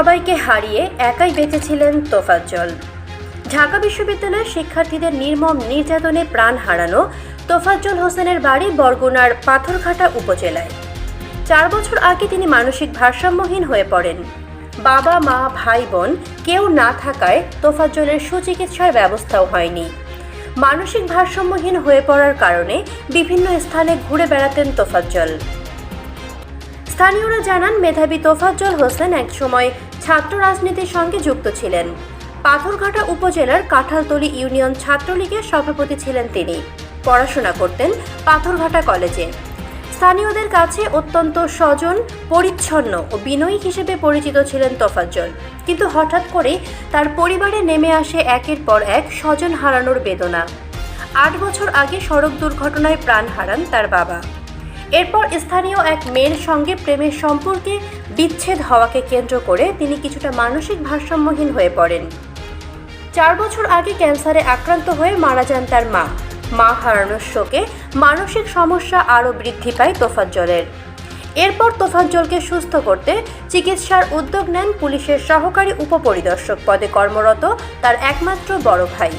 সবাইকে হারিয়ে একাই বেঁচেছিলেন তোফাজ্জল। ঢাকা বিশ্ববিদ্যালয়ের শিক্ষার্থীদের নির্মম নির্যাতনে প্রাণ হারানো তোফাজ্জল হোসেনের বাড়ি বরগুনার পাথরঘাটা উপজেলায়। চার বছর আগে তিনি মানসিক ভারসাম্যহীন হয়ে পড়েন। বাবা, মা, ভাই, বোন কেউ না থাকায় তোফাজ্জলের সুচিকিৎসার ব্যবস্থাও হয়নি। মানসিক ভারসাম্যহীন হয়ে পড়ার কারণে বিভিন্ন স্থানে ঘুরে বেড়াতেন তোফাজ্জল। স্থানীয়রা জানান, মেধাবী তোফাজ্জল হোসেন একসময় ছাত্র রাজনীতির সঙ্গে যুক্ত ছিলেন। পাথরঘাটা উপজেলার কাঁঠালতলী ইউনিয়ন ছাত্রলীগের সভাপতি ছিলেন তিনি। পড়াশোনা করতেন পাথরঘাটা কলেজে। স্থানীয়দের কাছে অত্যন্ত স্বজন, পরিচ্ছন্ন ও বিনয়ী হিসেবে পরিচিত ছিলেন তোফাজ্জল। কিন্তু হঠাৎ করে তার পরিবারে নেমে আসে একের পর এক স্বজন হারানোর বেদনা। আট বছর আগে সড়ক দুর্ঘটনায় প্রাণ হারান তার বাবা। এরপর স্থানীয় এক মেয়ের সঙ্গে প্রেমের সম্পর্কে বিচ্ছেদ হওয়াকে কেন্দ্র করে তিনি কিছুটা মানসিক ভারসাম্যহীন হয়ে পড়েন। চার বছর আগে ক্যান্সারে আক্রান্ত হয়ে মারা যান তার মা। মা হারানোর শোকে মানসিক সমস্যা আরও বৃদ্ধি পায় তোফাজ্জলের। এরপর তোফাজ্জলকে সুস্থ করতে চিকিৎসার উদ্যোগ নেন পুলিশের সহকারী উপপরিদর্শক পদে কর্মরত তার একমাত্র বড় ভাই।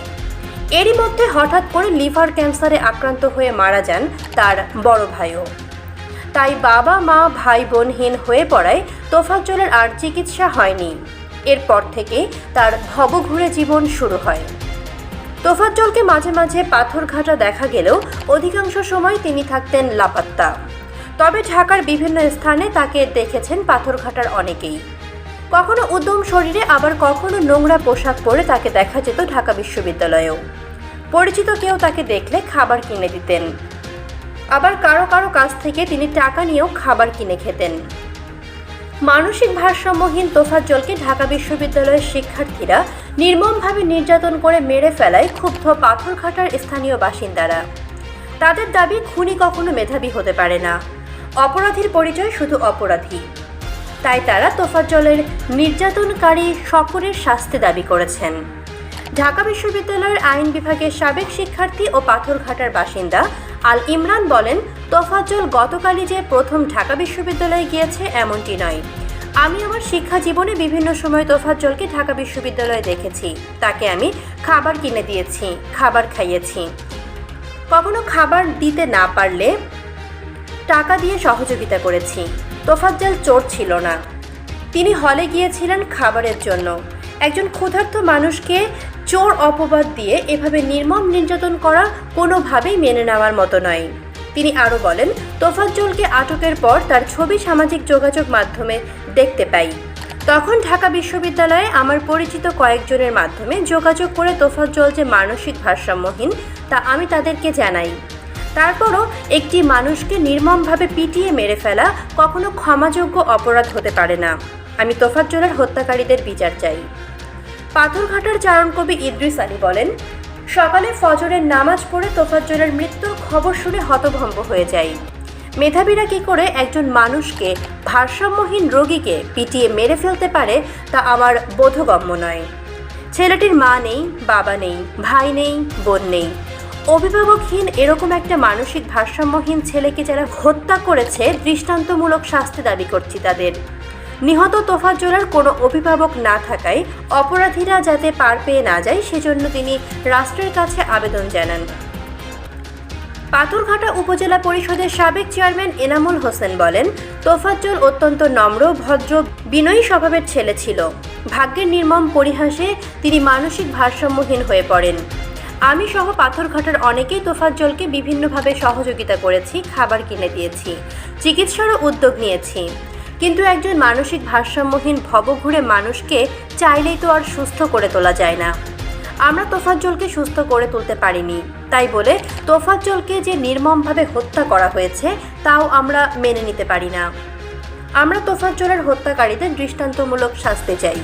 এরই মধ্যে হঠাৎ করে লিভার ক্যান্সারে আক্রান্ত হয়ে মারা যান তার বড় ভাইও। তাই বাবা, মা, ভাই বোনহীন হয়ে পড়ায় তোফাজ্জলের আর চিকিৎসা হয়নি। এরপর থেকে তার ভবঘুরে জীবন শুরু হয়। তোফাজ্জলকে মাঝে মাঝে পাথরঘাটা দেখা গেলেও অধিকাংশ সময় তিনি থাকতেন লাপাত্তা। তবে ঢাকার বিভিন্ন স্থানে তাকে দেখেছেন পাথরঘাটার অনেকেই। কখনো উদ্যম শরীরে, আবার কখনো নোংরা পোশাক পরে তাকে দেখা যেত ঢাকা বিশ্ববিদ্যালয়েও। পরিচিত কেউ তাকে দেখলে খাবার কিনে দিতেন। আবার কারও কারও কাছ থেকে তিনি টাকা নিয়েও খাবার কিনে খেতেন। মানসিক ভারসাম্যহীন তোফাজ্জলকে ঢাকা বিশ্ববিদ্যালয়ের শিক্ষার্থীরা নির্মমভাবে নির্যাতন করে মেরে ফেলায় ক্ষুব্ধ পাথরঘাটার স্থানীয় বাসিন্দারা। তাদের দাবি, খুনি কখনো মেধাবী হতে পারে না। অপরাধীর পরিচয় শুধু অপরাধী। তাই তারা তোফাজ্জলের নির্যাতনকারী সকলের শাস্তি দাবি করেছেন। ঢাকা বিশ্ববিদ্যালয়ের আইন বিভাগের সাবেক শিক্ষার্থী ও পাথরঘাটার বাসিন্দা আল ইমরান বলেন, তোফাজ্জল গতকালই যে প্রথম ঢাকা বিশ্ববিদ্যালয়ে গিয়েছে এমনটি নয়। আমি আমার শিক্ষা জীবনে বিভিন্ন সময় তোফাজ্জলকে ঢাকা বিশ্ববিদ্যালয়ে দেখেছি। তাকে আমি খাবার কিনে দিয়েছি, খাবার খাইয়েছি। কখনো খাবার দিতে না পারলে টাকা দিয়ে সহযোগিতা করেছি। তোফাজ্জল চোর ছিল না। তিনি হলে গিয়েছিলেন খাবারের জন্য। একজন ক্ষুধার্ত মানুষকে চোর অপবাদ দিয়ে এভাবে নির্মম নির্যাতন করা কোনোভাবেই মেনে নেওয়ার মতো নয়। তিনি আরও বলেন, তোফাজ্জলকে আটকের পর তার ছবি সামাজিক যোগাযোগ মাধ্যমে দেখতে পাই। তখন ঢাকা বিশ্ববিদ্যালয়ে আমার পরিচিত কয়েকজনের মাধ্যমে যোগাযোগ করে তোফাজ্জল যে মানসিক ভারসাম্যহীন, তা আমি তাদেরকে জানাই। তারপরও একটি মানুষকে নির্মমভাবে পিটিয়ে মেরে ফেলা কখনো ক্ষমাযোগ্য অপরাধ হতে পারে না। আমি তোফাজ্জলের হত্যাকারীদের বিচার চাই। পাথরঘাটার চারণকবি ইদ্রিস আলী বলেন, সকালে ফজরের নামাজ পড়ে তোফাজ্জলের মৃত্যুর খবর শুনে হতভম্ব হয়ে যাই। মেধাবীরা কি করে একজন মানুষকে ভারসাম্যহীন রোগীকে পিটিয়ে মেরে ফেলতে পারে তা আমার বোধগম্য নয়। ছেলেটির মা নেই, বাবা নেই, ভাই নেই, বোন নেই। অভিভাবকহীন এরকম একটা মানসিক ভারসাম্যহীন ছেলেকে যারা হত্যা করেছে, দৃষ্টান্তমূলক শাস্তি দাবি করছি তাদের। নিহত তোফাজ্জলার কোনো অভিভাবক না থাকায় অপরাধীরা যাতে পার পেয়ে না যায়, সেজন্য তিনি রাষ্ট্রের কাছে আবেদন জানান। পাথরঘাটা উপজেলা পরিষদের সাবেক চেয়ারম্যান এনামুল হোসেন বলেন, তোফাজ্জল অত্যন্ত নম্র, ভদ্র, বিনয়ী স্বভাবের ছেলে ছিল। ভাগ্যের নির্মম পরিহাসে তিনি মানসিক ভারসাম্যহীন হয়ে পড়েন। আমি সহ পাথরঘাটার অনেকেই তোফাজ্জলকে বিভিন্নভাবে সহযোগিতা করেছি, খাবার কিনে দিয়েছি, চিকিৎসারও উদ্যোগ নিয়েছি। কিন্তু একজন মানসিক ভারসাম্যহীন ভবঘুরে মানুষকে চাইলেই তো আর সুস্থ করে তোলা যায় না। আমরা তোফাজ্জলকে সুস্থ করে তুলতে পারিনি। তাই বলে তোফাজ্জলকে যে নির্মমভাবে হত্যা করা হয়েছে, তাও আমরা মেনে নিতে পারি না। আমরা তোফাজ্জলের হত্যাকারীদের দৃষ্টান্তমূলক শাস্তি চাই।